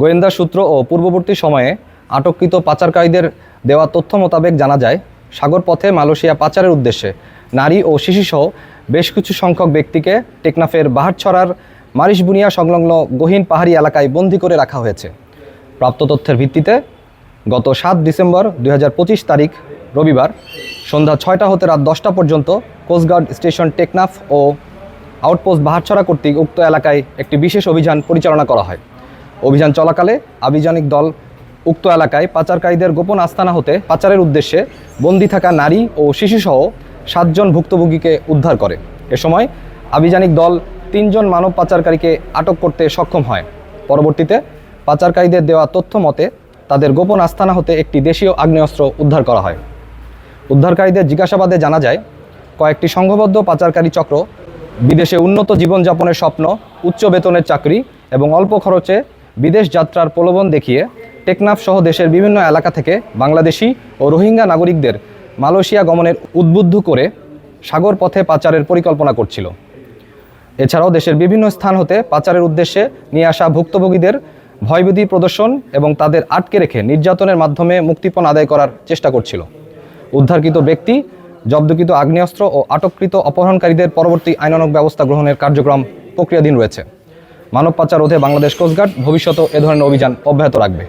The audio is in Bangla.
গোয়েন্দা সূত্র ও পূর্ববর্তী সময়ে আটককৃত পাচারকারীদের দেওয়া তথ্য মোতাবেক জানা যায়, সাগর পথে মালয়েশিয়া পাচারের উদ্দেশ্যে নারী ও শিশুসহ বেশ কিছু সংখ্যক ব্যক্তিকে টেকনাফের বাহারছড়ার মারিশবুনিয়া সংলগ্ন গহীন পাহাড়ি এলাকায় বন্দী করে রাখা হয়েছে। প্রাপ্ত তথ্যের ভিত্তিতে গত সাত ডিসেম্বর দু হাজার পঁচিশ তারিখ রবিবার সন্ধ্যা ছয়টা হতে রাত দশটা পর্যন্ত কোস্টগার্ড স্টেশন টেকনাফ ও আউটপোস্ট বাহারছড়া কর্তৃক উক্ত এলাকায় একটি বিশেষ অভিযান পরিচালনা করা হয়। অভিযান চলাকালে আভিযানিক দল উক্ত এলাকায় পাচারকারীদের গোপন আস্তানা হতে পাচারের উদ্দেশ্যে বন্দী থাকা নারী ও শিশুসহ সাতজন ভুক্তভোগীকে উদ্ধার করে। এ সময় আভিযানিক দল তিনজন মানব পাচারকারীকে আটক করতে সক্ষম হয়। পরবর্তীতে পাচারকারীদের দেওয়া তথ্য মতে, তাদের গোপন আস্তানা হতে একটি দেশীয় আগ্নেয়াস্ত্র উদ্ধার করা হয়। উদ্ধারকারীদের জিজ্ঞাসাবাদে জানা যায়, কয়েকটি সংঘবদ্ধ পাচারকারী চক্র বিদেশে উন্নত জীবনযাপনের স্বপ্ন, উচ্চ বেতনের চাকরি এবং অল্প খরচে বিদেশ যাত্রার প্রলোভন দেখিয়ে টেকনাফ সহ দেশের বিভিন্ন এলাকা থেকে বাংলাদেশি ও রোহিঙ্গা নাগরিকদের মালয়েশিয়া গমনের উদ্বুদ্ধ করে সাগর পথে পাচারের পরিকল্পনা করছিল। এছাড়াও দেশের বিভিন্ন স্থান হতে পাচারের উদ্দেশ্যে নিয়ে আসা ভুক্তভোগীদের ভয়ভীতি প্রদর্শন এবং তাদের আটকে রেখে নির্যাতনের মাধ্যমে মুক্তিপণ আদায় করার চেষ্টা করছিল। উদ্ধারকৃত ব্যক্তি, জব্দকৃত আগ্নেয়াস্ত্র ও আটককৃত অপহরণকারীদের পরবর্তী আইনানুগ ব্যবস্থা গ্রহণের কার্যক্রম প্রক্রিয়াধীন রয়েছে। মানব পাচার রোধে বাংলাদেশ কোস্টগার্ড ভবিষ্যতে এ ধরনের অভিযান অব্যাহত রাখবে।